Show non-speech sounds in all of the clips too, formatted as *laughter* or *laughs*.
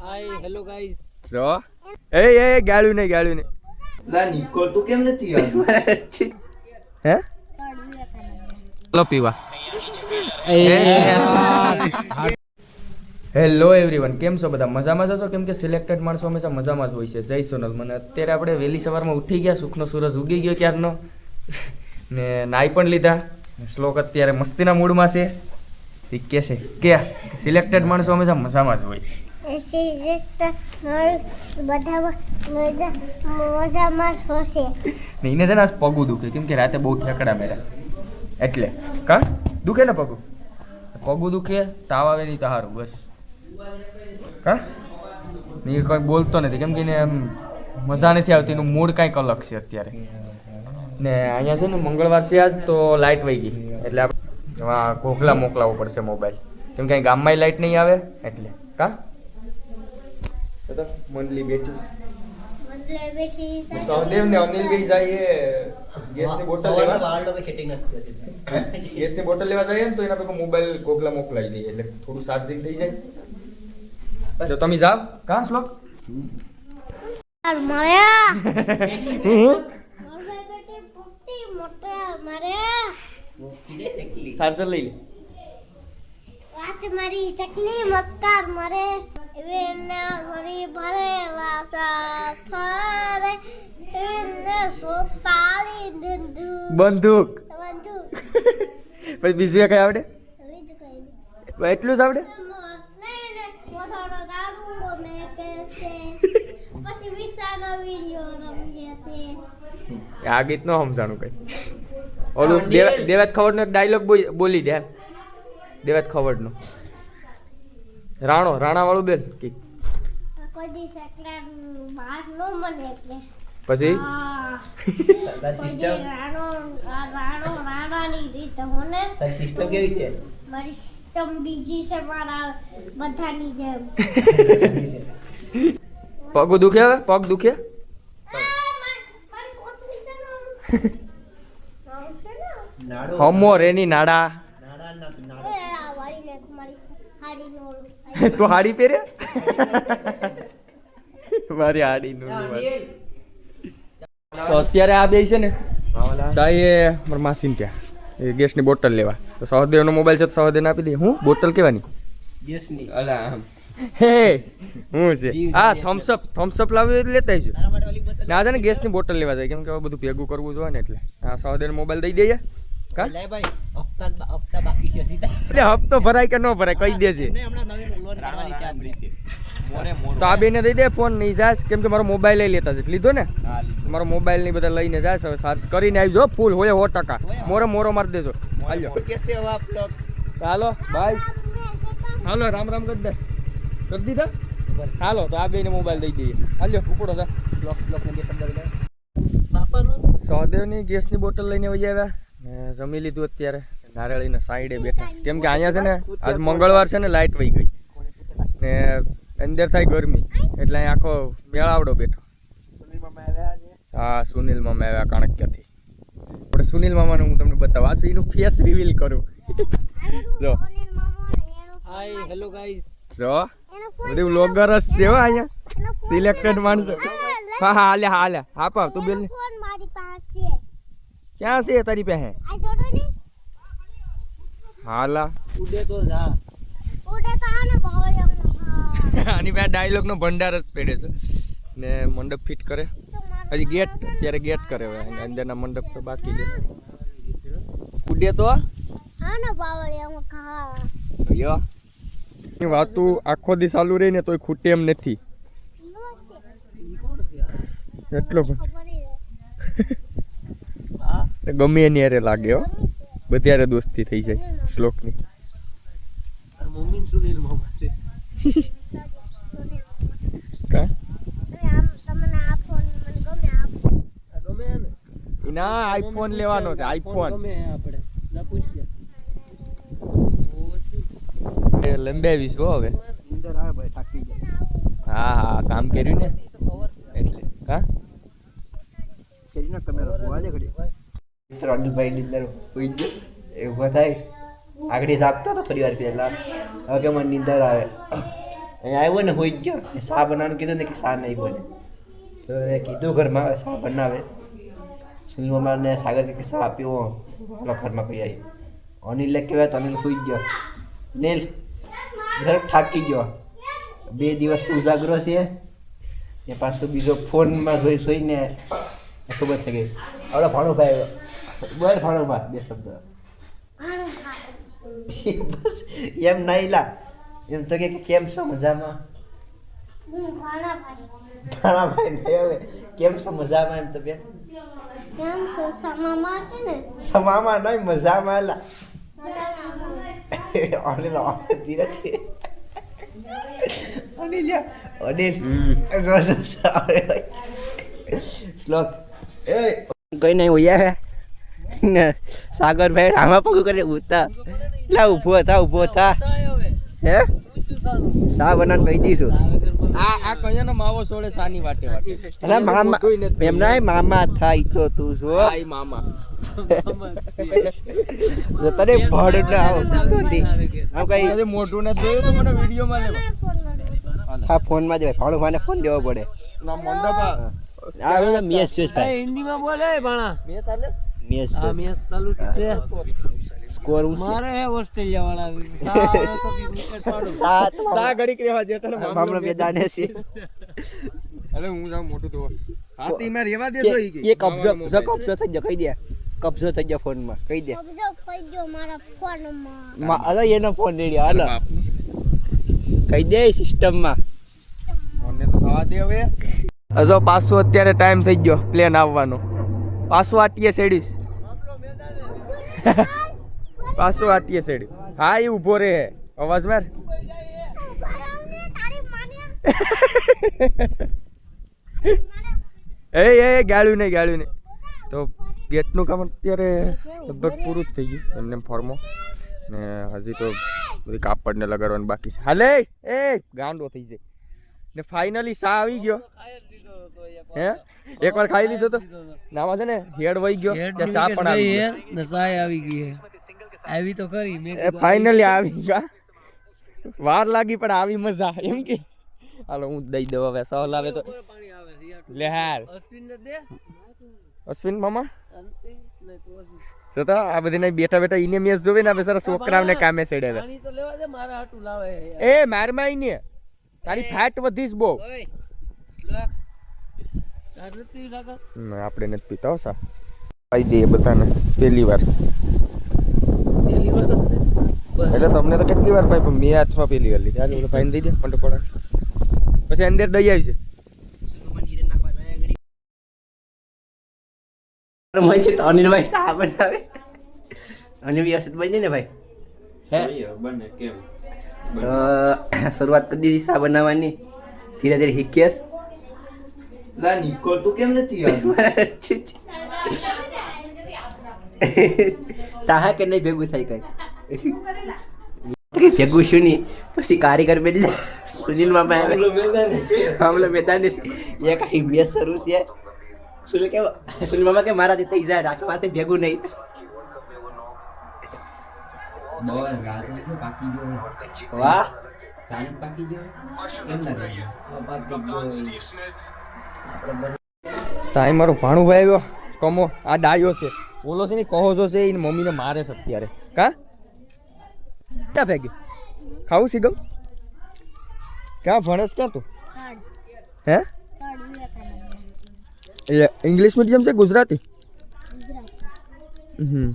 Hi hello guys જો એ એ ગાળ્યું નહીં ગાળ્યું નહીં લા નિકોલ તું કેમ નથી હે લો પીવા હેલો એવરીવન કેમ છો બધા મજામાં જ છો કેમ કે સિલેક્ટેડ માણસો હંમેશા મજામાં જ હોય છે જય સોનલ મને અત્યારે આપણે વહેલી સવારમાં ઉઠી ગયા સુખનો સૂરજ ઉગી ગયો ક્યારનો ને નાઈ પણ લીધા શ્લોક અત્યારે મસ્તીના મૂડમાં છે એ કે છે કે સિલેક્ટેડ માણસો હંમેશા મજામાં જ હોય. એને છે ને પગું દુખે કેમ કે રાતે બહુ ઠેકડા મેળ્યા એટલે કા? દુખે ને પગું? પગું દુખે તાવ આવે નહીં તો સારું બસ. કા? એ કંઈ બોલતો નથી કેમ કે એને મજા નથી આવતી એનું મૂડ કાંઈક અલગ છે અત્યારે. ને અહીંયા છે ને મંગળવાર છે આજ તો લાઇટ વહી ગઈ. એટલે આપણે હા ઘોઘલા મોકલાવવો પડશે મોબાઈલ કેમ કે ગામમાં લાઇટ નહીં આવે? એટલે. કા? મંડલી બેઠી. સહદેવ ને અનિલ ભાઈ જાય ગેસની બોટલ લેવા. ગેસની બોટલ લેવા જઈએ ને તો એના પેલા મોબાઈલ ગોગલા મોકલાવી દઈએ એટલે થોડું ચાર્જિંગ થઈ જાય. જો તમે જાઓ. કાં શ્લોક *laughs* માર્યા મારે બેટી પુટ્ટી મોટા મારે ચાર્જર લઈ લે આજ મારી ચકલી મસ્કાર મરે એના ઘરી ભરેલા સાફરે એને સોતાળી દીધું બંદૂક. બંદૂક. *laughs* પછી બીજું કઈ આવડે? બીજું કઈ નહીં. એટલું જ આવડે? નહીં ને મોથાનો દારૂડો મેં કેસે *laughs* પછી વિસાનો વિડિયો રમીએ છે. આ ગીત નો સમજાણું કઈ. ઓલું દેવા દેવાત ખવડનો એક ડાયલોગ બોલી દે દેવત ખવડનો. રાણો રાણા વાળું બેન કે કોઈ દિવસ એકલા બહાર નો પછી? સિસ્ટમ દી રાણો આ રાણો રાણાની રીત હોને. તારી સિસ્ટમ કેવી છે? મારી સિસ્ટમ બીજી છે મારા બધાની જેમ. પગ દુખે હવે? પગ દુખે *laughs* આ, મા- મારી કોથળી છે ને નામ છે ને નાડો હમો રેની નાડા. *laughs* તું હાડી પહેરે? મારી હાડી નું તો અત્યારે આ બે છે ને. સાઈએ મારા માસીને ત્યાં. એ ગેસની બોટલ લેવા. તો સહદેવનો મોબાઈલ છે તો સહદેવને આપી દે. હું? બોટલ કેવાની? યસની અલા આમ. હે હું. છે? આ થમ્સઅપ થમ્સઅપ લાવ્યું એટલે લેતા આવજો ના છે ને ગેસની બોટલ લેવા જાય. કેમ કે બધું ભેગું કરવું જોઈએ ને એટલે. આ સહદેવનો મોબાઈલ દઈ દઈએ લે ભાઈ હપ્તા હપ્તા બાકી છે સીધા એટલે હપ્તો ભરાય કે ન ભરાય કહી દેજે. ને હમણાં નવી લોન કરવાની છે આપણે. તો આ બેને દઈ દે ફોન નહીં જાસ કેમ કે મારો મોબાઈલ લઈ લેતા છે. લીધો ને? મારો મોબાઈલની બધા લઈને જાસ હવે ચાર્જ કરીને આવજો ફૂલ હોય સો ટકા. મોરે મોરો મારી દેજો. હાલો કેસે હવે આપ લોગ હાલો બાય હાલો રામ રામ કરી દે. કરી દીધા? હાલો તો આ બેને મોબાઈલ દઈ દઈએ. હાલો ઉપડો છે લોક લોક ને બે શબ્દ લઈ બાપાનો? સહદેવની ગેસની બોટલ લઈને વહી આવ્યા. જમી લીધું અત્યારે. નારળીના સાઈડે બેઠા. કેમ કે અહીંયા છે ને આજ મંગળવાર છે ને લાઇટ વહી ગઈ. ને અંદર થાય ગરમી. એટલે અહીં આખો મેળાવડો બેઠો. હા સુનિલ મામા આવ્યા કાણક્યાથી. પણ સુનિલ મામાનું હું તમને બતાવું. આ એનું ફેસ રિવીલ કરું. જો. હાય હેલો ગાઈઝ જો. બધું વ્લોગર જ છે હો અહીંયા. સિલેક્ટેડ માણસો. હા હા હાલે હાલે હા પા તું બેલ. ફોન મારી પાસે. ક્યાં છે તારી પાસે હાલા. ઉડે તો જા. ઉડે તો આને બાવળિયામાં આની પાસે ડાયલોગ નો ભંડાર જ પડે છે. ને મંડપ ફિટ કરે. હજી ગેટ અત્યારે ગેટ કરે હવે. અંદરના મંડપ તો બાકી છે. ઉડે તો વાતું આખો દી ચાલુ રહી ને તોય ખૂટે એમ નથી. એટલો પણ *laughs* ગમે એની અરે લાગે હો. બધી દોસ્તી થઈ જાય શ્લોકની. મમ્મી સુનિલ મામા છે કા? આમ તમને આ ફોન મને ગમે આ ફોન આ ગમે ને? આઈફોન લેવાનો છે આઈફોન ગમે આપણે? ના પૂછ્યા લંબાવીશ હો હવે. અંદર આવે થાકી હા હા કામ કર્યું ને? એટલે કા? કરીને કેમેરો જોવા દે ઘડી. મિત્ર અનિલભાઈ ની અંદર ઉઈ એ ઊભો થાય. આગળ આપતો હતો થોડી વાર પહેલા. હવે મને નીંદર આવે? અહીંયા આવ્યો ને હોઈ જ ગયો. ને શા બનાવવાનું કીધું ને કે શા નહીં બને. તો એ કીધું ઘરમાં આવે શા બનાવે. સુનિલ ને સાગર કે શા પીવો પેલો ઘરમાં કહી આવી. અનિલ કહેવાય તો અનિલ સુઈ જ ગયો. નીલ ઘર થાકી ગયો. બે દિવસથી ઉજાગરો છે. ને પાછું બીજો ફોનમાં જોઈ જોઈને ખબર થઈ ગઈ. હવે ભાણુભાઈ બોલ ભાણુભા બે શબ્દ બસ એમ નહીં લા એમ તો કે કેમ છો મજામાં હું ભાણા ભાઈ ભાણાભાઈ નહીં હવે કેમ છો મજામાં એમ તો બેન કેમ છો સમામાં છે ને સમામાં નહીં મજામાં લા મજામાં. અનિલ ધીરે ધીરે અનિલ યા, અનિલ જો, જો, જો, અરે, શ્લોક એ કઈ નહીં ઉયા ને સાગરભાઈ આમાં પગું કરી ઉતા લા ઊભો થા ઊભો થા. હે? સા બનાન કહી દઈશું. આ આ કયાનો માવો સોળે સાની વાટે વાટે. અલા મામા એમ ના મામા થાય તો તું છો. આઈ મામા. તો તને ભડ ના આવતી આમ કઈ મોઢું ને જોયું તો મને વિડીયોમાં લેવા. હા જ ભાડું માને ફોન દેવો પડે. ના મંડપા આ મેસ જોઈશ ભાઈ. હિન્દીમાં બોલે ભાણા. મેં ચાલે મેસ આ મેચ ચાલુ છે. સ્કોર હું મારે ઓસ્ટ્રેલિયા વાળા *laughs* સારો તો બી વિકેટ પાડું સાત. સા ઘડીક રહેવા જેટલે મામલો મેદાને છે. અરે હું જાઉં મોટું તો. હાથી માં રેવા દે કે કે. કબજો જો કબજો થઈ ગયો કહી દે. કબજો થઈ ગયો ફોનમાં કહી દે. કબજો થઈ ગયો મારા મા અરે એનો ફોન રેડી હાલો. કહી દે મને તો સવા દે હવે. હજો પાછો અત્યારે ટાઈમ થઈ ગયો પ્લેન આવવાનો. પાછો આટીએ સેડીશ *laughs* પાછું આટીએ સેડી હા એ ઊભો રે અવાજ માર. *laughs* એ એ ગાળ્યું નહીં ગાળ્યું નહીં. તો ગેટનું કામ અત્યારે લગભગ પૂરું જ થઈ ગયું એમને ફોર્મો. ને હજી તો બધી કાપડને લગાડવાનું બાકી છે. હાલે! એ ગાંડો થઈ જાય. ને ફાઇનલી સા આવી ગયો. હે? એકવાર ખાઈ લીધો તો? નામાં છે ને હેડ વહી ગયો કે સા પણ આવી ગયો. ને સા આવી ગઈ આવી તો કરી મે ફાઇનલી આવી ગયા. વાર લાગી પણ આવી મજા એમ કે. હાલો હું દઈ દઉં હવે સહ લાવે તો. લે હાલ. અશ્વિન ને દે. અશ્વિન મામા? તો તો આ બધી બેઠા બેઠા ઈને મેચ જોવે ને હવે સારા છોકરાઓને કામે ચડે. એ મારમાં આઈને તારી ફેટ વધીશ બહુ. આપણે નથી પીતા હો સા. પાઈ દઈએ બધાને. પહેલી વાર. પહેલી વાર જ એટલે તમને તો કેટલી વાર પાઈ પણ મેં હાથમાં પહેલી વાર લીધી. ઓલો ભાઈને દઈ દે પંડો પડા પછી અંદર દઈ આવી છે મને છે તો અનિલભાઈ સાહેબ બનાવે. અનિલ વ્યવસ્થિત બની ને ભાઈ? હે? બને કેમ? શરૂઆત કરી દીધી શા બનાવવાની? ધીરે ધીરે શીખીએ. લા નિકોલ તું કેમ નથી *laughs* તાહા કે નહીં ભેગું થાય કઈ. *laughs* ભેગું શું નહીં પછી કારીગર બદલે સુનિલ મામા આવે. હમલો મેદાન એ કઈ મેસ શરૂ છે. સુનિલ કે સુનિલ મામા કે મારાથી થઈ જાય રાખવાથી ભેગું નહીં વાહ તાઈ મારું ભાણુભાઈ આવ્યો કમો. આ ડાયો છે. ઓલો છે ને કહો જો છે એની મમ્મીને મારે છે અત્યારે. કા? ક્યાં ફેંકી ખાવું સી ગમ? ક્યાં ભણસ ક્યાં તું? હે? એટલે ઇંગ્લિશ મીડિયમ છે ગુજરાતી? હમ.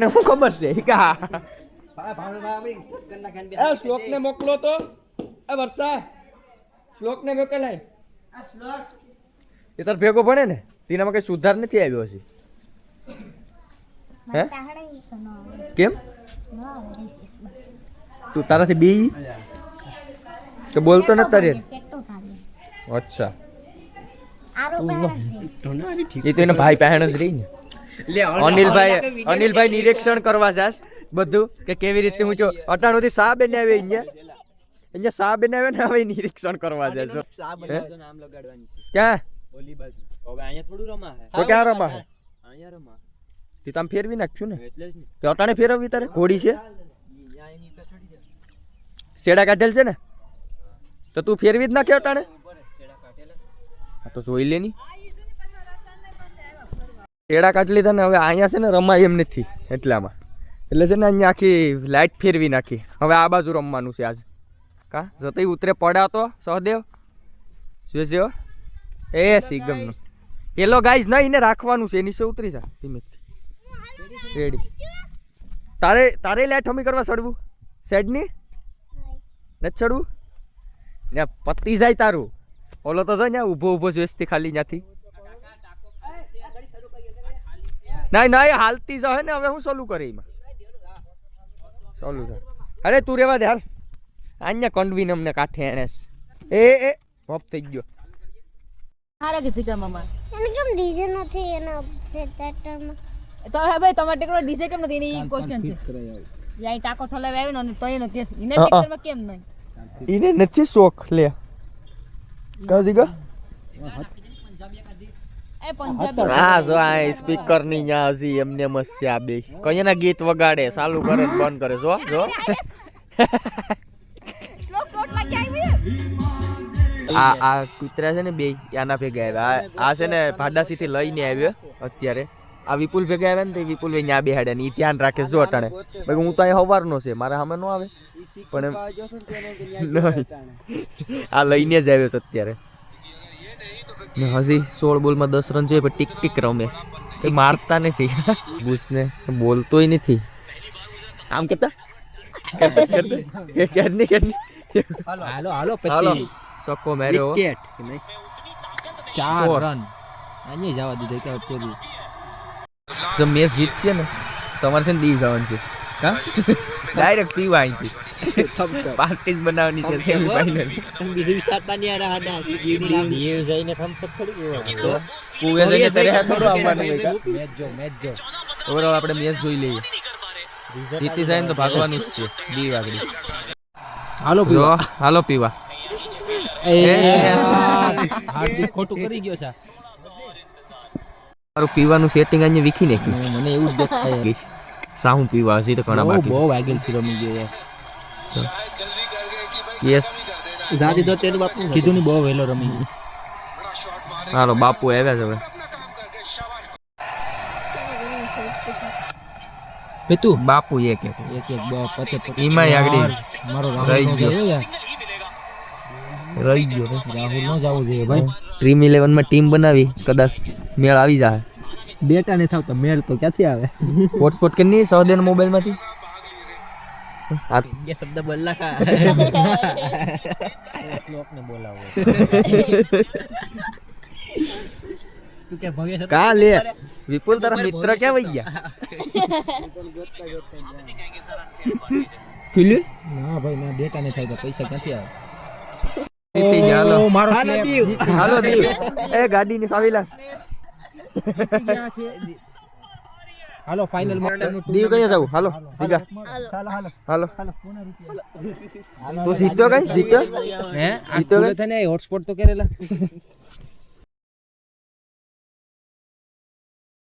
ને શું ખબર છે કા? એ શ્લોકને મોકલો તો. એ વર્ષા શ્લોકને મોકલાય એ તાર ભેગો ભણે ને તેનામાં કઈ સુધાર નથી આવ્યો હજી. હે? કેમ? તું તારાથી બી? કે બોલતો ન તારે અચ્છા. એ તો એના ભાઈ પહેણ જ રહી ને. અનિલભાઈ અનિલભાઈ નિરીક્ષણ કરવા જાસ બધું કે કેવી રીતે હું જો અટાણુંથી સા બેન આવે અહીંયા. અહીંયા સા બેન આવે ને હવે નિરીક્ષણ કરવા જાસ જો નામ લગાડવાની છે. ક્યાં? ઓલી બાજુ. હવે અહીંયા થોડું રમા હે. તો ક્યાં રમા હે? અહીંયા રમા તે તમે ફેરવી નાખ્યું ને? એટલે જ ને. તે અટાણે ફેરવવી તારે? ઘોડી છે? શેડા કાઢેલ છે ને? તો તું ફેરવી જ નાખ્યો અટાણે? તો જોઈ લે ની. શેડા કાઢી લીધા ને હવે અહીંયા છે ને રમાય એમ નથી એટલામાં. એટલે છે ને અહીંયા આખી લાઇટ ફેરવી નાખી. હવે આ બાજુ રમવાનું છે આજ. કા? જતી ઉતરે પડાતો સહદેવ? છે એ સિગમનું. પેલો ગાઈઝ ના, એને રાખવાનું છે નીચે ઉતરી જા, ધીમે રેડી તારે તારે લાઈટ હમી કરવા ચડવું સેડની? નથી ચડવું ને પતી જાય તારું. ઓલો તો જાય ઊભો ઊભો જોઈશથી ખાલી ત્યાંથી ના ના એ હાલતી જાય ને હવે હું સોલું કરે એમાં. સોલું છે અરે તું રેવા દે હાલ. અહીંયા કંડવીને અમને કાંઠે એણે એ એ હોપ થઈ ગયો. હારા કે સીતા મામા? એને કેમ ડીજે નથી એના સેટરમાં તો હવે ભાઈ તમારે ટેકનો ડીજે કેમ નથી? એની ક્વેશ્ચન છે. યા ટાકો ઠલાવે આવ્યો ને અને તો એનો કેસ ઇને અ. કેમ નહીં? ઇને નથી શોખ લે. કાજી ગા એ પંજાબી આ જો આ સ્પીકરની ન્યા હજી એમને મસ્ત છે આ બે કઈના ગીત વગાડે ચાલુ કરે ને બંધ કરે. જો જો. *laughs* આ આ કૂતરા છે ને બે આના ભેગા આવ્યા. આ- છે ને ભાડાસી થી લઈને આવ્યો અત્યારે. આ વિપુલ ભેગા આવ્યા ને તે વિપુલ ભાઈ ત્યાં બેહાડે ને ઈ ધ્યાન રાખે જો અટાણે. ભાઈ હું તો અહીં હવારનો છે મારા સામે નો આવે. પણ. *laughs* આ લઈને જ આવ્યો છે અત્યારે. ને હજી સોળ બોલમાં દસ રન જોઈએ પણ ટીક ટીક રમેશ એ મારતા નથી. બુશને બોલતોય નથી. આમ કરતા હાલો હાલો સક્કો મેર્યો ચાર. રન. અહીંયા જવા દીધો કે પેલું જો મેચ જીતશે ને તમારે છે ને દીવ જવાનું છે. ડાયરેક્ટ પીવા અહીંથી. પાર્ટી જ બનાવવાની છે સેમી ફાઇનલ બીજી વિસાતા નહીં આ રહ્યા દીવ જઈને થમ્સઅપ ખડી ગયો કુવે જઈને ત્યારે હા થોડો આવવાનું મેચ જો મેચ જો. ઓવરઓલ આપણે મેચ જોઈ લઈએ. જીતી જાય ને તો ભાગવાનું જ છે. દીવ આગળ હાલો પીવા. હાલો પીવા. હાર્દિક ખોટું કરી ગયો છે. મારું પીવાનું સેટિંગ અહીંયા વીખી નાખ્યું. મને એવું જ દેખાય. સાહું પીવા હજી તો ઘણા બાકી બહુ વાગેલથી રમી ગયો યસ જાદી તો તેનું બાપુ કીધું ની બહુ વહેલો રમી ગયો. હાલો બાપુ આવ્યા છે હવે. પેતુ? બાપુ એક એક. એક એક બહુ પતે પતે. એમાંય આગળ મારો રહી ગયો. યાર? રહી ગયો. રાહુલ નો જાવું જોઈએ ભાઈ. ડ્રીમ ઇલેવનમાં ટીમ બનાવી કદાચ મેળ આવી જાય. ડેટા ને થાવ તો મેળ તો ક્યાંથી આવે? હોટસ્પોટ કે નહીં? સૌદેન મોબાઈલમાંથી આ એ શબ્દ બોલ નાખા શ્લોક ને બોલાવો તું કે ભવ્ય છે કા લે? વિપુલ તારા મિત્ર ક્યાં વહી ગયા? ખુલ્યું? ના ભાઈ ના ડેટા ને થાય તો પૈસા ક્યાંથી આવે? હાલો. મારો હાલો દીવ. એ ગાડીની સાવી લાવ હાલો ફાઇનલ માસ્ટરનું દીવ કઈ જાવ હાલો. સીધા હાલો તું સીધો કઈ? સીધો હે? ખુલ્લો થઈને હોટસ્પોટ તો કરેલા.